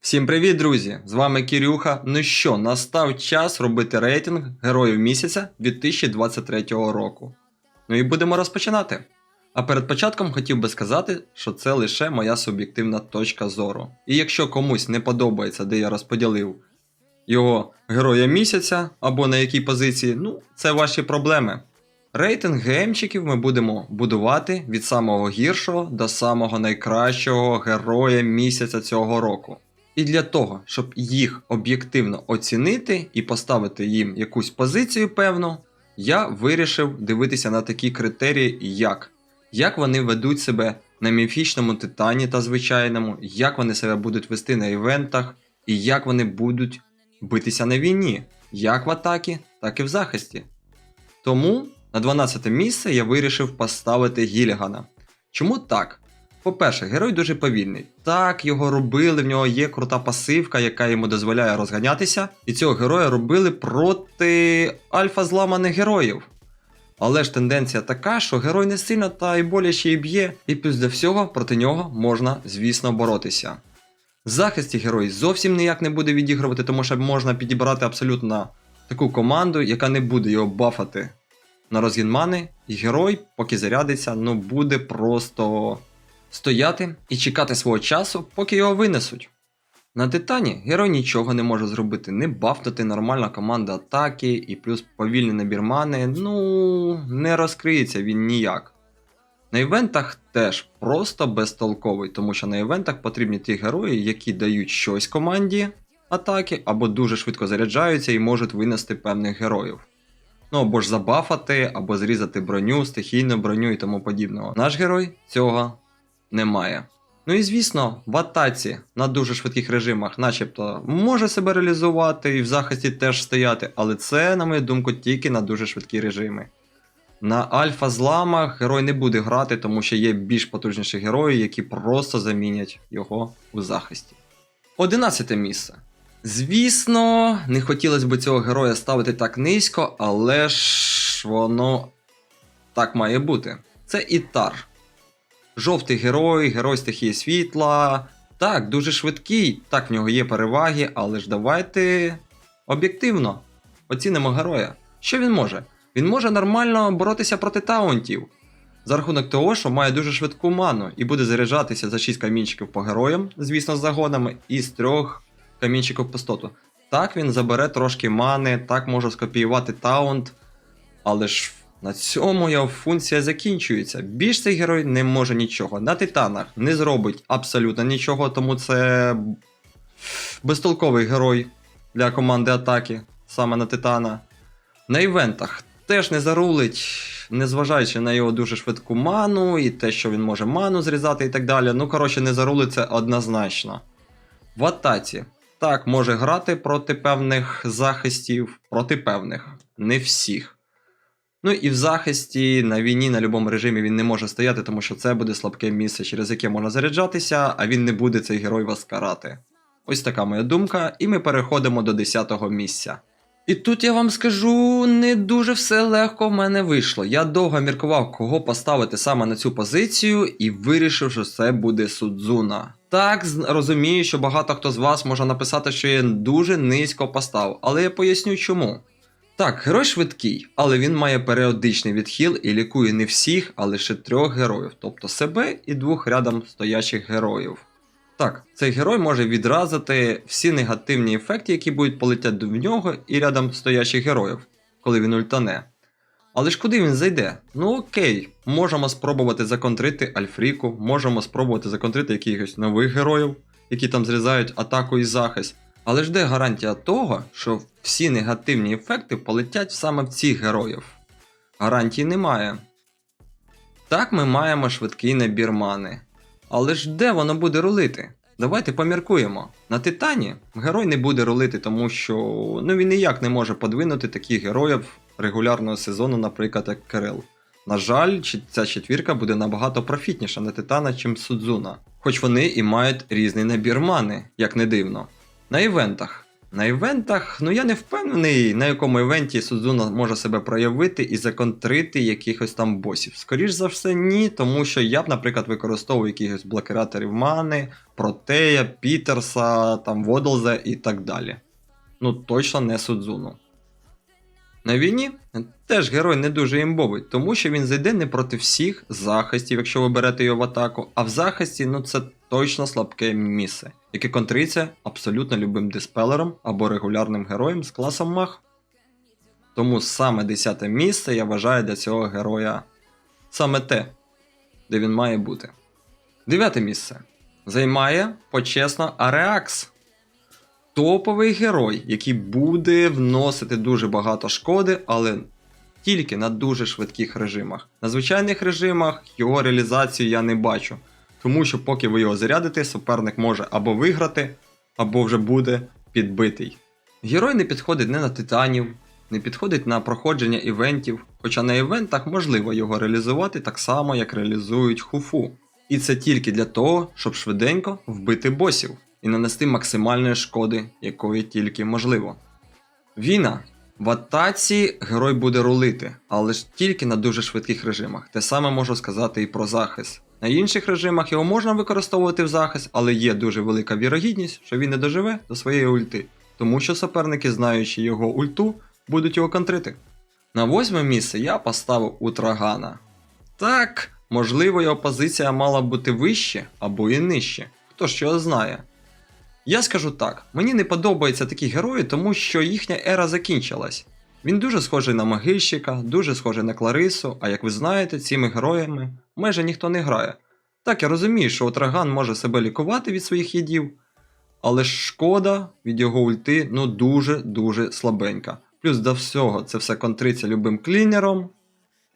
Всім привіт, друзі! З вами Кірюха. Ну що, настав час робити рейтинг героїв місяця 2023 року. Ну і будемо розпочинати. А перед початком хотів би сказати, що це лише моя суб'єктивна точка зору. І якщо комусь не подобається, де я розподілив його героя місяця або на якій позиції, ну це ваші проблеми. Рейтинг ГМчиків ми будемо будувати від самого гіршого до самого найкращого героя місяця цього року. І для того, щоб їх об'єктивно оцінити і поставити їм якусь позицію певну, я вирішив дивитися на такі критерії, як як вони ведуть себе на міфічному титані та звичайному, як вони себе будуть вести на івентах, і як вони будуть битися на війні, як в атакі, так і в захисті. Тому на 12 місце я вирішив поставити Гілігана. Чому так? По-перше, герой дуже повільний. Так, його робили, в нього є крута пасивка, яка йому дозволяє розганятися. І цього героя робили проти альфа зламаних героїв. Але ж тенденція така, що герой не сильно та й боляче і б'є, і плюс до всього проти нього можна, звісно, боротися. В захисті герой зовсім ніяк не буде відігрувати, тому що можна підібрати абсолютно таку команду, яка не буде його бафати на розгін мани, і герой, поки зарядиться, ну буде просто стояти і чекати свого часу, поки його винесуть. На Титані герой нічого не може зробити, не бафнути нормальна команда атаки і плюс повільний набір мани, ну не розкриється він ніяк. На івентах теж просто безтолковий, тому що на івентах потрібні ті герої, які дають щось команді атаки, або дуже швидко заряджаються і можуть винести певних героїв. Ну або ж забафати, або зрізати броню, стихійну броню і тому подібного. Наш герой цього немає. Ну і звісно, в атаці на дуже швидких режимах, начебто, може себе реалізувати і в захисті теж стояти, але це, на мою думку, тільки на дуже швидкі режими. На альфа зламах герой не буде грати, тому що є більш потужніші герої, які просто замінять його у захисті. Одинадцяте місце. Звісно, не хотілося б цього героя ставити так низько, але ж воно так має бути. Це Ітар. Жовтий герой, герой стихії світла. Так, дуже швидкий, так в нього є переваги, але ж давайте об'єктивно оцінимо героя. Що він може? Він може нормально боротися проти таунтів. За рахунок того, що має дуже швидку ману і буде заряджатися за 6 камінчиків по героям, звісно, з загонами, і з 3 камінчиків по стоту. Так він забере трошки мани, так може скопіювати таунт, але ж на цьому його функція закінчується. Більш цей герой не може нічого. На титанах не зробить абсолютно нічого, тому це безтолковий герой для команди атаки, саме на титана. На івентах теж не зарулить, незважаючи на його дуже швидку ману і те, що він може ману зрізати і так далі. Ну, коротше, не зарулить це однозначно. В атаці так може грати проти певних захистів, проти певних, не всіх. Ну і в захисті на війні на будь-якому режимі він не може стояти, тому що це буде слабке місце, через яке можна заряджатися, а він не буде цей герой вас карати. Ось така моя думка, і ми переходимо до 10-го місця. І тут я вам скажу, не дуже все легко в мене вийшло. Я довго міркував, кого поставити саме на цю позицію, і вирішив, що це буде Судзуна. Так, розумію, що багато хто з вас може написати, що я дуже низько поставив, але я поясню чому. Так, герой швидкий, але він має періодичний відхил і лікує не всіх, а лише трьох героїв, тобто себе і двох рядом стоячих героїв. Так, цей герой може відразити всі негативні ефекти, які будуть полетіти в нього і рядом стоячих героїв, коли він ультане. Але ж куди він зайде? Ну окей, можемо спробувати законтрити Альфріку, можемо спробувати законтрити якихось нових героїв, які там зрізають атаку і захист. Але ж де гарантія того, що всі негативні ефекти полетять саме в цих героїв? Гарантії немає. Так ми маємо швидкий набір мани. Але ж де воно буде рулити? Давайте поміркуємо. На Титані герой не буде рулити, тому що ну, він ніяк не може подвинути таких героїв регулярного сезону, наприклад, як Кирил. На жаль, ця четвірка буде набагато профітніша на Титана, чим Судзуна. Хоч вони і мають різний набір мани, як не дивно. На івентах На івентах, ну я не впевнений, на якому івенті Судзуна може себе проявити і законтрити якихось там босів. Скоріше за все, ні, тому що я б, наприклад, використовував якихось блокираторів мани, Протея, Пітерса, там Водлза і так далі. Ну, точно не Судзуну. На війні теж герой не дуже імбовий, тому що він зайде не проти всіх захистів, якщо ви берете його в атаку, а в захисті ну це точно слабке місце, яке контриться абсолютно любим диспелером або регулярним героєм з класом маг. Тому саме 10 місце я вважаю для цього героя саме те, де він має бути. Дев'яте місце займає почесно Ареакс топовий герой, який буде вносити дуже багато шкоди, але тільки на дуже швидких режимах. На звичайних режимах його реалізацію я не бачу. Тому що поки ви його зарядите, суперник може або виграти, або вже буде підбитий. Герой не підходить не на титанів, не підходить на проходження івентів, хоча на івентах можливо його реалізувати так само, як реалізують хуфу. І це тільки для того, щоб швиденько вбити босів і нанести максимальної шкоди, якої тільки можливо. Війна. В атаці герой буде рулити, але ж тільки на дуже швидких режимах. Те саме можу сказати і про захист. На інших режимах його можна використовувати в захист, але є дуже велика вірогідність, що він не доживе до своєї ульти, тому що суперники, знаючи його ульту, будуть його контрити. На восьме місце я поставив Утрагана. Так, можливо, його позиція мала бути вище або і нижче. Хто ж його знає. Я скажу так: мені не подобаються такі герої, тому що їхня ера закінчилась. Він дуже схожий на могильщика, дуже схожий на Кларису, а як ви знаєте, цими героями майже ніхто не грає. Так, я розумію, що Отраган може себе лікувати від своїх їдів, але шкода від його ульти ну дуже-дуже слабенька. Плюс до всього це все контриться любим клінером,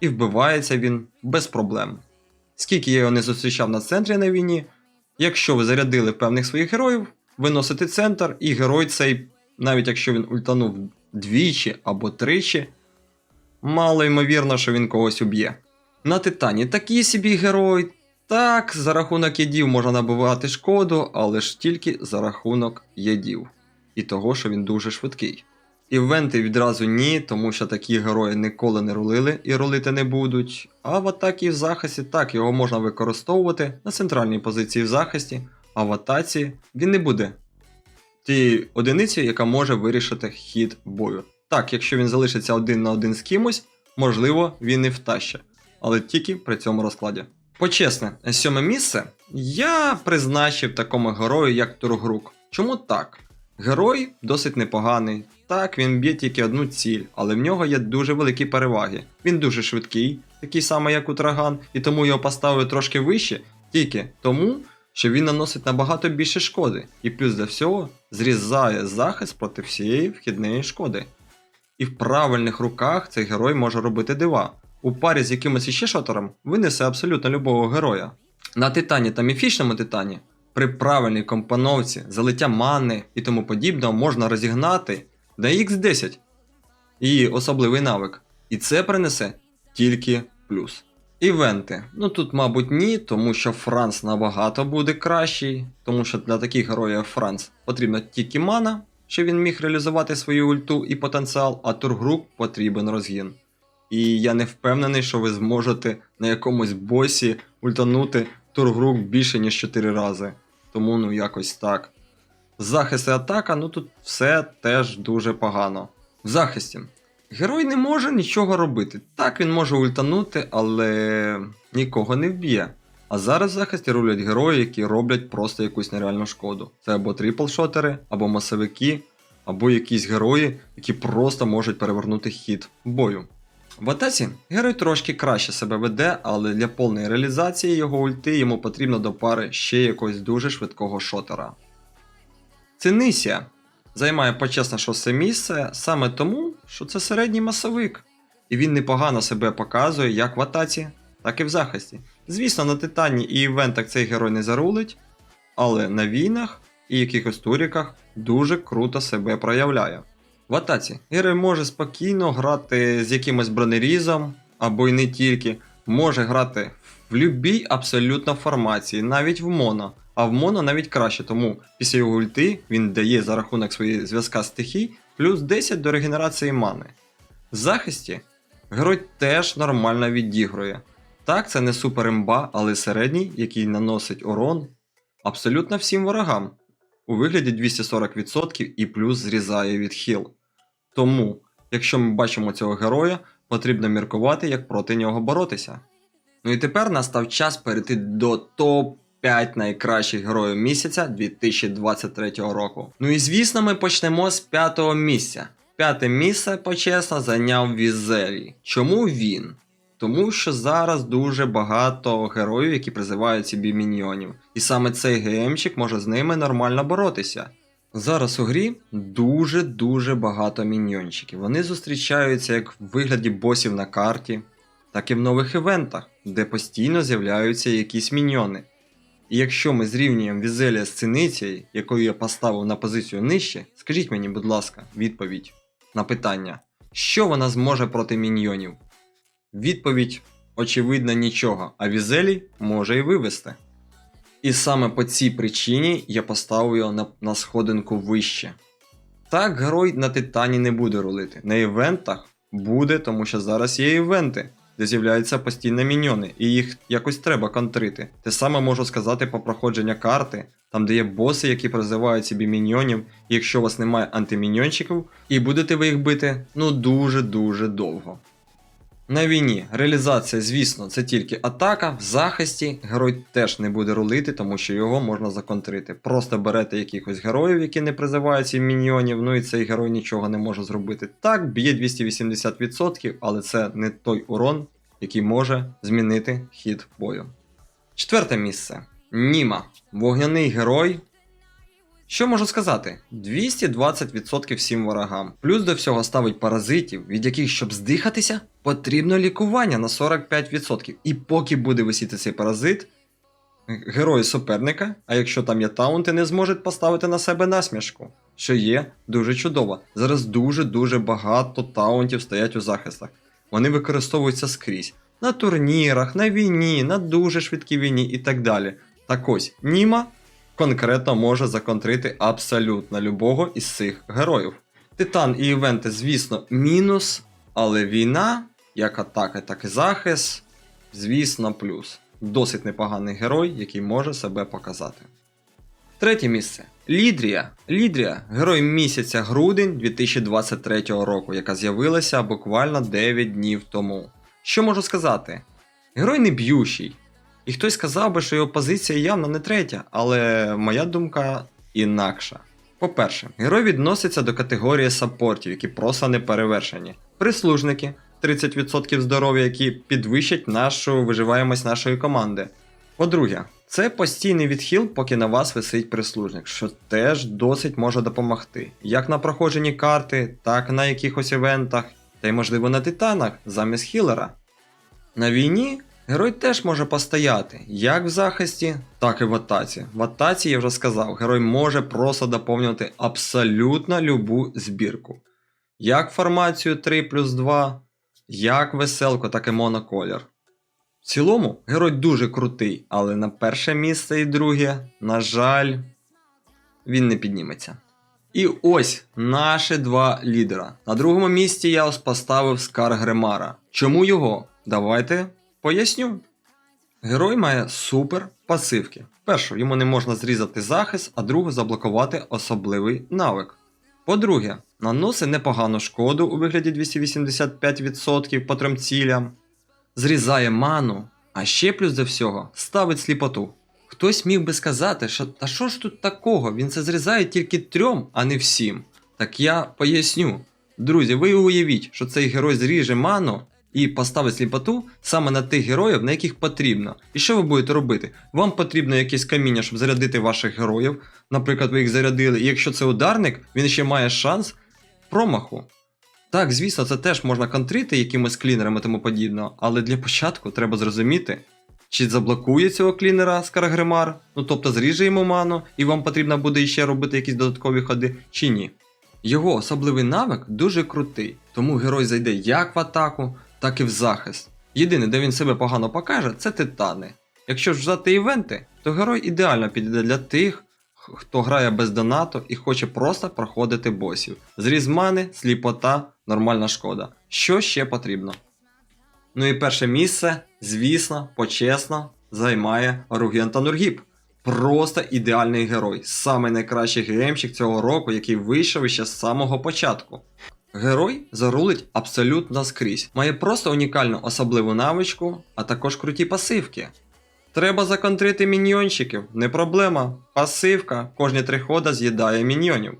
і вбивається він без проблем. Скільки я його не зустрічав на центрі на війні, якщо ви зарядили певних своїх героїв, виносите центр, і герой цей, навіть якщо він ультанув двічі або тричі, мало ймовірно, що він когось уб'є. На Титані такий собі герой. Так, за рахунок ядів можна набивати шкоду, але ж тільки за рахунок ядів. І того, що він дуже швидкий. Івенти відразу ні, тому що такі герої ніколи не рулили і рулити не будуть. А в атакі і в захисті так його можна використовувати на центральній позиції в захисті, а в атаці він не буде тією одиницею, яка може вирішити хід бою. Так, якщо він залишиться один на один з кимось, можливо, він і втаще, але тільки при цьому розкладі. Почесне, сьоме місце я призначив такому герою, як Тургрук. Чому так? Герой досить непоганий. Так, він б'є тільки одну ціль, але в нього є дуже великі переваги. Він дуже швидкий, такий самий, як Утраган, і тому його поставили трошки вище, тільки тому, що він наносить набагато більше шкоди, і плюс до всього зрізає захист проти всієї вхідної шкоди. І в правильних руках цей герой може робити дива. У парі з якимось іще шотером винесе абсолютно любого героя. На титані та міфічному титані при правильній компоновці, залиття мани і тому подібного можна розігнати на X10 і особливий навик. І це принесе тільки плюс. Івенти. Ну тут, мабуть, ні, тому що Франц набагато буде кращий, тому що для таких героїв Франц потрібна тільки мана, щоб він міг реалізувати свою ульту і потенціал, а Тургрук потрібен розгін. І я не впевнений, що ви зможете на якомусь босі ультанути Тургрук більше, ніж 4 рази. Тому ну якось так. Захист і атака, ну тут все теж дуже погано. В захисті. Герой не може нічого робити. Так він може ультанути, але нікого не вб'є. А зараз в захисті рулять герої, які роблять просто якусь нереальну шкоду. Це або тріплшотери, або масовики, або якісь герої, які просто можуть перевернути хід бою. В атаці герой трошки краще себе веде, але для повної реалізації його ульти йому потрібно до пари ще якогось дуже швидкого шотера. Цинисія займає почесне шосте місце саме тому, що це середній масовик, і він непогано себе показує як в атаці, так і в захисті. Звісно, на Титані і івентах цей герой не зарулить, але на війнах і якихось туріках дуже круто себе проявляє. В атаці герой може спокійно грати з якимось бронерізом, або й не тільки, може грати в любій абсолютно формації, навіть в моно, а в моно навіть краще, тому після його ульти він дає за рахунок своєї зв'язка стихій плюс 10 до регенерації мани. В захисті герой теж нормально відігрує. Так, це не супер імба, але середній, який наносить урон абсолютно всім ворогам у вигляді 240% і плюс зрізає від хіл. Тому, якщо ми бачимо цього героя, потрібно міркувати, як проти нього боротися. Ну і тепер настав час перейти до топ 5 найкращих героїв місяця 2023 року. Ну і звісно, ми почнемо з п'ятого місця. П'яте місце почесно зайняв Візелій. Чому він? Тому що зараз дуже багато героїв, які призивають собі міньйонів. І саме цей ГМчик може з ними нормально боротися. Зараз у грі дуже-дуже багато міньйончиків. Вони зустрічаються як в вигляді босів на карті, так і в нових івентах, де постійно з'являються якісь міньйони. І якщо ми зрівнюємо Візелія з Циницією, якою я поставив на позицію нижче, скажіть мені, будь ласка, відповідь на питання, що вона зможе проти міньйонів? Відповідь очевидно нічого, а Візелій може і вивести. І саме по цій причині я поставив його на, на сходинку вище. Так, герой на Титані не буде рулити. На івентах буде, тому що зараз є івенти, де з'являються постійно міньйони, і їх якось треба контрити. Те саме можу сказати про проходження карти, там де є боси, які призивають собі міньйонів, і якщо у вас немає антиміньйончиків, і будете ви їх бити ну дуже-дуже довго. На війні реалізація, звісно, це тільки атака, в захисті герой теж не буде рулити, тому що його можна законтрити. Просто берете якихось героїв, які не призиваються міньйонів, ну і цей герой нічого не може зробити. Так, б'є 280%, але це не той урон, який може змінити хід бою. Четверте місце. Німа. Вогняний герой. Що можу сказати? 220% всім ворогам. Плюс до всього ставить паразитів, від яких, щоб здихатися, потрібно лікування на 45%. І поки буде висіти цей паразит, герої суперника, а якщо там є таунти, не зможуть поставити на себе насмішку. Що є дуже чудово. Зараз дуже-дуже багато таунтів стоять у захистах. Вони використовуються скрізь. На турнірах, на війні, на дуже швидкій війні і так далі. Так ось, Німа конкретно може законтрити абсолютно любого із цих героїв. Титан і івенти, звісно, мінус, але війна, як атака, так і захист, звісно, плюс. Досить непоганий герой, який може себе показати. Третє місце. Лідрія. Лідрія герой місяця грудень 2023 року, яка з'явилася буквально 9 днів тому. Що можу сказати? Герой не б'ющий. І хтось сказав би, що його позиція явно не третя, але моя думка інакша. По-перше, герой відноситься до категорії саппортів, які просто не перевершені. Прислужники 30% здоров'я, які підвищать нашу виживаємость нашої команди. По-друге, це постійний відхил, поки на вас висить прислужник, що теж досить може допомогти. Як на проходженні карти, так на якихось івентах, та й можливо на титанах замість хілера. На війні герой теж може постояти, як в захисті, так і в атаці. В атаці я вже сказав, герой може просто доповнювати абсолютно любу збірку. Як формацію 3 плюс 2, як веселку, так і моноколір. В цілому, герой дуже крутий, але на перше місце і друге, на жаль, він не підніметься. І ось наші два лідера. На другому місці я ось поставив Скар Гремара. Чому його? Давайте поясню. Герой має супер пасивки. Першу, йому не можна зрізати захист, а другу заблокувати особливий навик. По-друге, наносить непогану шкоду у вигляді 285% по трьом цілям, зрізає ману, а ще плюс до всього ставить сліпоту. Хтось міг би сказати, що та що ж тут такого? Він це зрізає тільки трьом, а не всім. Так я поясню. Друзі, ви уявіть, що цей герой зріже ману і поставить сліпоту саме на тих героїв, на яких потрібно. І що ви будете робити? Вам потрібно якесь каміння, щоб зарядити ваших героїв. Наприклад, ви їх зарядили, і якщо це ударник, він ще має шанс промаху. Так, звісно, це теж можна контрити якимось клінерами тому подібно, але для початку треба зрозуміти, чи заблокує цього клінера Скарагримар, ну тобто зріже йому ману, і вам потрібно буде ще робити якісь додаткові ходи, чи ні. Його особливий навик дуже крутий, тому герой зайде як в атаку, так і в захист. Єдине, де він себе погано покаже, це титани. Якщо ж взяти івенти, то герой ідеально підійде для тих, хто грає без донату і хоче просто проходити босів. Зріз мани, сліпота, нормальна шкода. Що ще потрібно? Ну і перше місце, звісно, почесно, займає Руген Танургіп. Просто ідеальний герой. Саме найкращий геймчик цього року, який вийшов іще з самого початку. Герой зарулить абсолютно скрізь. Має просто унікальну особливу навичку, а також круті пасивки. Треба законтрити міньйончиків, не проблема. Пасивка кожні три хода з'їдає міньйонів.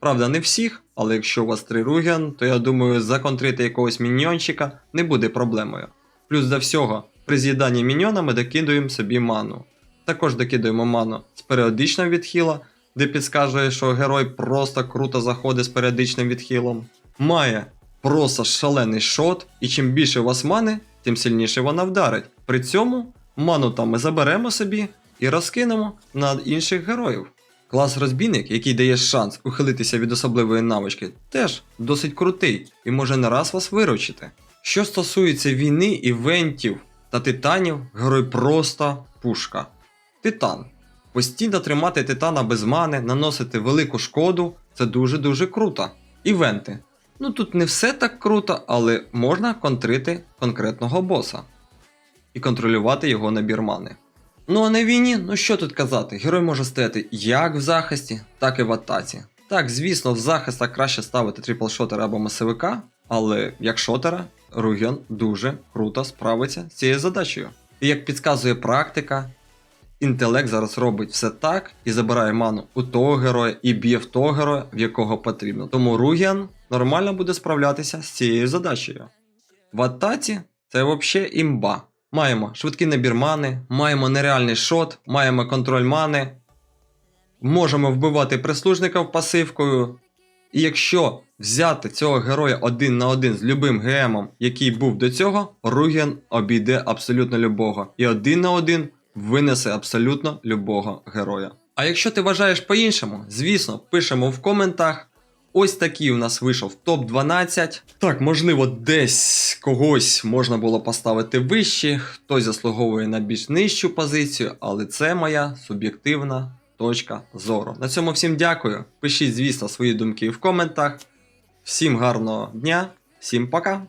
Правда, не всіх, але якщо у вас три руген, то я думаю, законтрити якогось міньйончика не буде проблемою. Плюс до всього, при з'їданні міньйона ми докидуємо собі ману. Також докидуємо ману з періодичного відхила, де підскаже, що герой просто круто заходить з періодичним відхилом. Має просто шалений шот, і чим більше у вас мани, тим сильніше вона вдарить. При цьому ману там ми заберемо собі і розкинемо на інших героїв. Клас розбійник, який дає шанс ухилитися від особливої навички, теж досить крутий і може не раз вас виручити. Що стосується війни, івентів та титанів, герой просто пушка. Титан. Постійно тримати титана без мани, наносити велику шкоду це дуже-дуже круто. Івенти. Ну тут не все так круто, але можна контрити конкретного боса і контролювати його набір мани. Ну а на війні, ну що тут казати, герой може стояти як в захисті, так і в атаці. Так, звісно, в захистах краще ставити трипл-шотера або масовика, але як шотера, Руген дуже круто справиться з цією задачею. І як підказує практика, інтелект зараз робить все так і забирає ману у того героя і б'є в того героя, в якого потрібно. Тому Руген нормально буде справлятися з цією задачею. В атаці це взагалі імба. Маємо швидкий набір мани, маємо нереальний шот, маємо контроль мани, можемо вбивати прислужників пасивкою. І якщо взяти цього героя один на один з любим ГМом, який був до цього, Руген обійде абсолютно любого. І один на один винесе абсолютно любого героя. А якщо ти вважаєш по-іншому, звісно, пишемо в коментах. Ось такий у нас вийшов топ-12. Так, можливо, десь когось можна було поставити вище, хтось заслуговує на більш нижчу позицію, але це моя суб'єктивна точка зору. На цьому всім дякую. Пишіть, звісно, свої думки в коментах. Всім гарного дня, всім пока!